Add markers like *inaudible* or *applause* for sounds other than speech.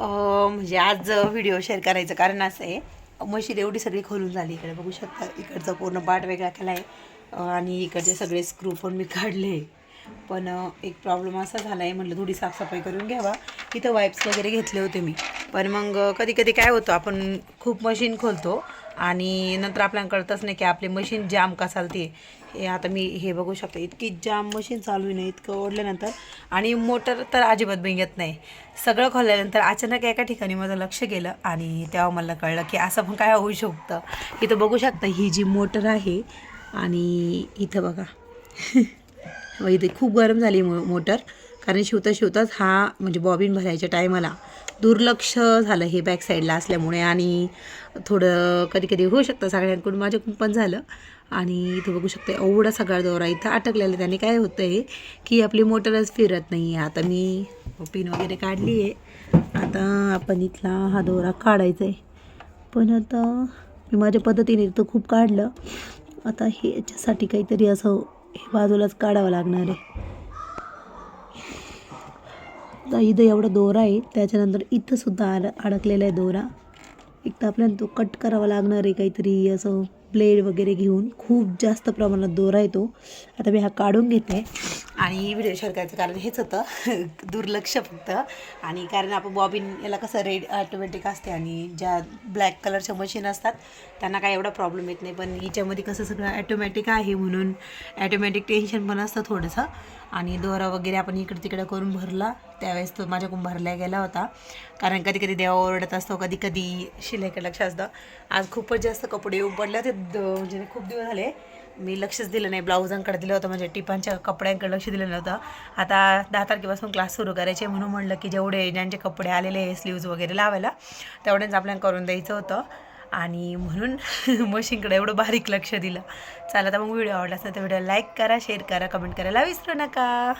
म्हणजे आज video share करायचं कारण असं आहे. मशीन एवढी सगळी खोलून झाली इकडे. बघू शकता इकडचा पूर्ण पार्ट वेगळा केला आहे आणि इकडचे सगळे स्क्रू पण मी काढले. पण एक प्रॉब्लेम असा झाला आहे म्हटलं थोडी साफसफाई करून घ्यावा. इथं वाईप्स वगैरे घेतले होते मी. पण मग कधी कधी काय होतं आपण खूप मशीन खोलतो. आणि नंतर आपल्याला कळतच नाही की आपली मशीन जाम का चालते. हे आता मी हे बघू शकते. इतकी जाम मशीन चालू आहे ना इतकं ओढल्यानंतर. आणि मोटर तर अजिबात बिंगत नाही. सगळं खोलल्यानंतर अचानक एका ठिकाणी माझं लक्ष गेलं आणि तेव्हा मला कळलं की असं पण काय होऊ शकतं. इथं बघू शकता ही जी मोटर आहे आणि इथं बघा. *laughs* इथे खूप गरम झाली मो मोटर कारण शिवता शिवताच हा म्हणजे बॉबिन भरायच्या टायमाला दुर्लक्ष झालं हे बॅक साईडला असल्यामुळे आणि थोडं कधी कधी होऊ शकतं सगळ्यांकडून माझ्याकडून पण झालं. आणि इथं बघू शकते एवढा सगळा दोरा इथं अटकलेला त्याने काय होतं आहे की आपली मोटरच फिरत नाही आहे आता मी पिन वगैरे काढली आहे आता आपण इथला हा दोरा काढायचा आहे पण आता मी माझ्या पद्धतीने इथं खूप काढलं. आता हे याच्यासाठी काहीतरी असं हे बाजूलाच काढावं लागणार आहे. तर इथं एवढा दोरा आहे. त्याच्यानंतर इथंसुद्धा आड अड अडकलेला आहे दोरा. एक तर आपल्याला तो कट करावा लागणार आहे काहीतरी असं. ब्लेड वगैरे घेऊन खूप जास्त प्रमाणात दोरा येतो. आता मी हा काढून घेते. आणि व्हिडिओ शेअर करायचं कारण हेच होतं. *laughs* दुर्लक्ष फक्त. आणि कारण आपण बॉबिन याला कसं रेड ऑटोमॅटिक असते आणि ज्या ब्लॅक कलरच्या मशीन असतात त्यांना काय एवढा प्रॉब्लेम येत नाही. पण हिच्यामध्ये कसं सगळं ॲटोमॅटिक आहे म्हणून ॲटोमॅटिक टेन्शन पण असतं थोडंसं. आणि दोरा वगैरे आपण इकडे तिकडे करून भरला. त्यावेळेस तो माझ्याकडून भरला गेला होता. कारण कधी कधी देवा ओरडत असतो कधी कधी शिलाईकडे लक्ष असतं. आज खूपच जास्त कपडे उपडले पडले होते. द- म्हणजे खूप दिवस झाले. मी लक्षच दिलं नाही ब्लाऊजांकडे दिलं होतं म्हणजे टिपांच्या कपड्यांकडे लक्ष दिलं नव्हतं. आता दहा तारखेपासून क्लास सुरू करायचे म्हणून म्हणलं की जेवढे ज्यांचे कपडे आलेले आहे स्लीव्ज वगैरे लावायला तेवढ्यांच आपल्याला करून द्यायचं होतं. आणि म्हणून *laughs* मशीनकडे एवढं बारीक लक्ष दिलं. चला तर मग व्हिडिओ आवडला असेल तर व्हिडिओ लाईक करा शेअर करा कमेंट करायला विसरू नका.